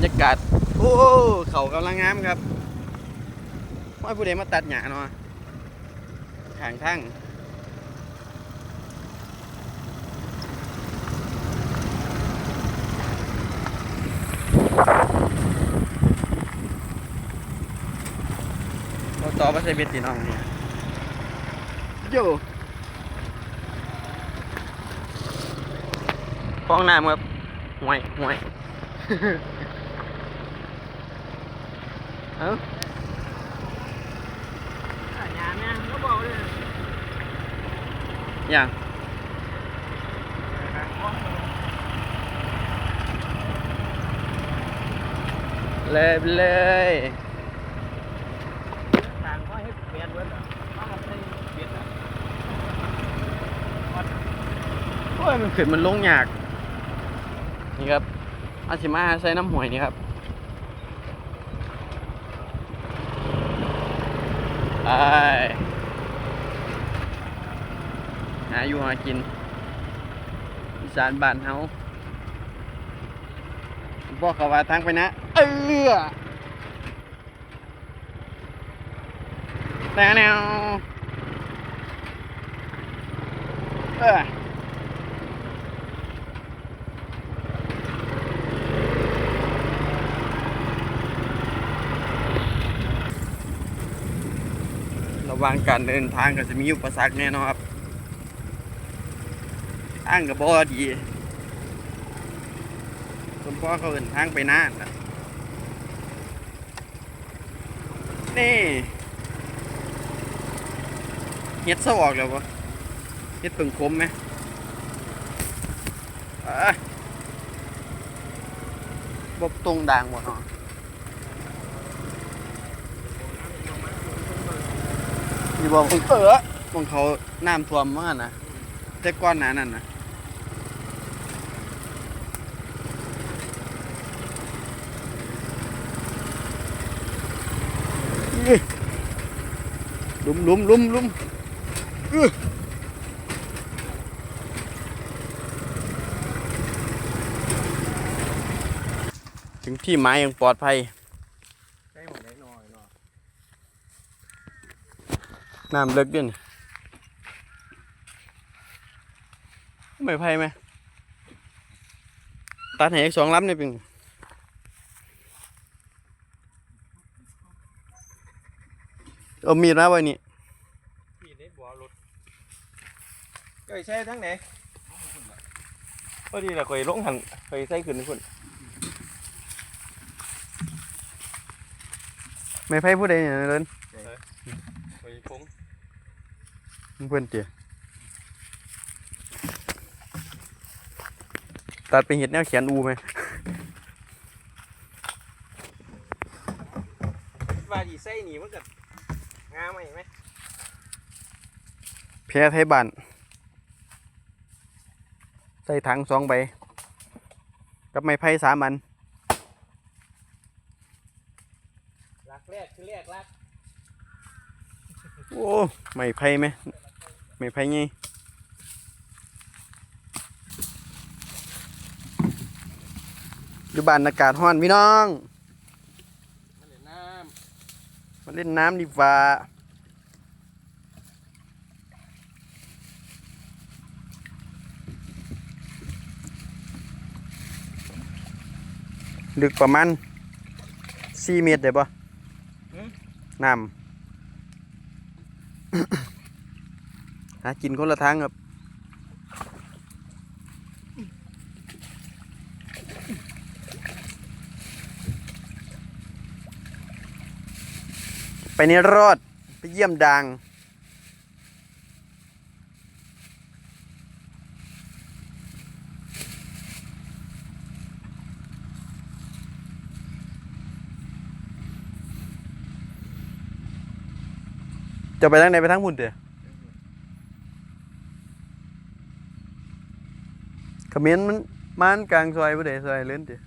รยากาศ โอ้เขากำลังงามครับว่าผู้ใดมาตัดหญ้าเนาะทางทั้งเราต่อมาใส่เบ็ดตีน้องเนี่ยโย่ฟองน้ำครับห่วยห่วย เอ้า nhà nha nó bò đi อย่างเลยไปเลย càng có hết biển luôn rồi nó là xây biển rồi โอ้ยมันขึ้นมันลงยาก นี่ครับอาชิมาใส่น้ำหวยนี่ครับไป หาอยู่หากินอีสานบ้านเฮาบอกเขาว่าทางไปนะ เออแต่แนวเออ ระหว่างการเดินทางก็จะมีอุปสรรคแน่นอนครับทางกับบอดีคุณพ่อเขาเดินทางไปน่านนะนี่เฮ็ดสวอกแล้วปะเฮ็ดเพิ่งคมไหมบบตรงด่างหมดเนาะ อยู่บอกเออมองเขาน้ำท่วมมากนะแต่ก้อนหนานั่นนะลุมลุมลุมลุมอื้อถึงที่หมายอย่างปลอดภัย น้ำเลิกด้วยนี่ไม่ไพ่ไหมตัดให้อีกสองลำนี่เป็นไงเอามีดมาไว้นี่ gì đấy bỏ lụt cái xe thắng này có đi là quầy lũng hẳn quầy xây ขึ้นคุณไม่ไพ่ผู้ใดเนี่ยเลิน quầy phúng เพื่อนเตี๋ยตัดไปเห็ดแนวเขียนอูไหม và gì xây nhỉ mất gần nga mày mày แพ้ไทยบ้านใส่ถังสองใบ กับไม้ไผ่สามอัน lạc lẹt cứ lẹt lạc โอ้ไม่ไผ่ไหมไม่ไผ่ไงอยู่บ้านอากาศร้อนพี่น้อง nó để nam มาเล่นน้ำดีกว่าลึกประมาณสี่เมตรได้ปะน้ำ หากินคนละทางครับไปนี่รอด ไปเยี่ยมดัง จะไปทางไหนไปทางบุญเถอะขมิ้นมันมันกลางซอยบ่ได้ซอยเล่นเถอะ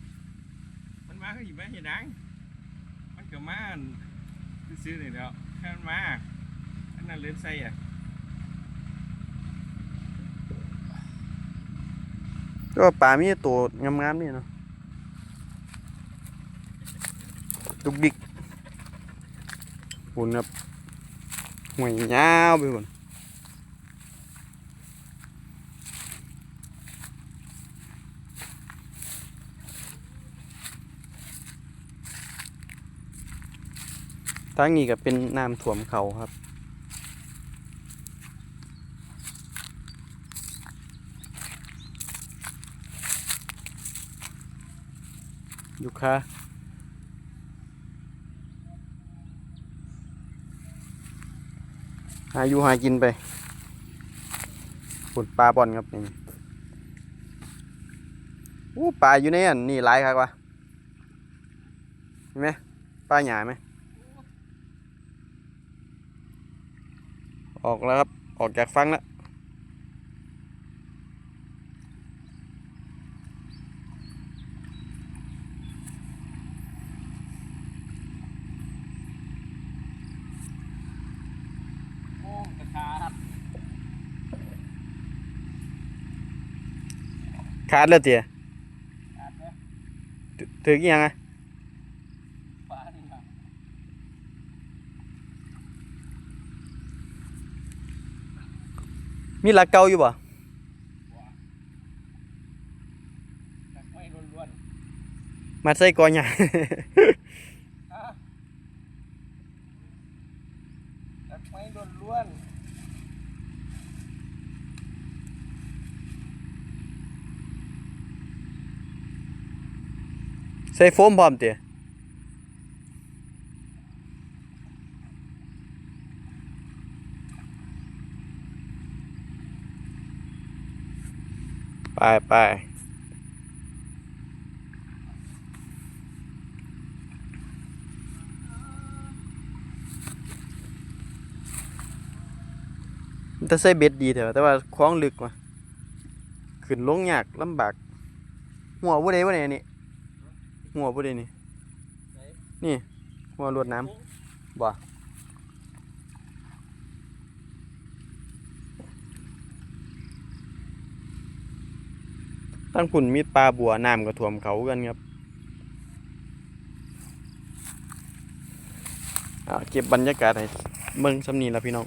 มันมาคือหยิบมาเห็นดังมันก็มาซื้อๆนี่แล้วแค่มันมาอันนั้นเล่นใส่อะก็ป่ามีตัวงามๆนี่เนาะดุกดิกหุ่นครับ ห่วยยาวไปหมดทางนี้ก็เป็นน้ำท่วมเขาครับ อยู่ค่ะ หาอยู่หากินไปปุ่นปลาบอลครับนี่อู้ปลาอยู่ในอันนี่หลายครับวะเห็นไหมปลาหยาไหมออกแล้วครับ ออกจากฟังแล้ว โอ้กระทาครับ ขาดแล้วเตี๋ยขาดไหมถึถือกี่ยังไงฟ้านี่ครับมีหลักเก่าอยู่บ่แต่ไม่ล้วนมาใส่กอหยา ๆฮะแต่ไม่ล้วน ใส่โฟมพร้อมเตี๋ยไปไปมันจะใส่เบ็ดดีเถอะแต่ว่าคล้องลึกว่ะขึ้นลงยากลำบาก หัวผู้ใดวะเนี่ยนี่ หัวผู้ใดนี่ๆไหนนี่หัวรวดน้ำบ่ตั้งผุ่นมีปลาบัวน้ำก็ท่วมเขากันครับอ่าเก็บบรรยากาศให้เมืองสำนีแล้วพี่น้อง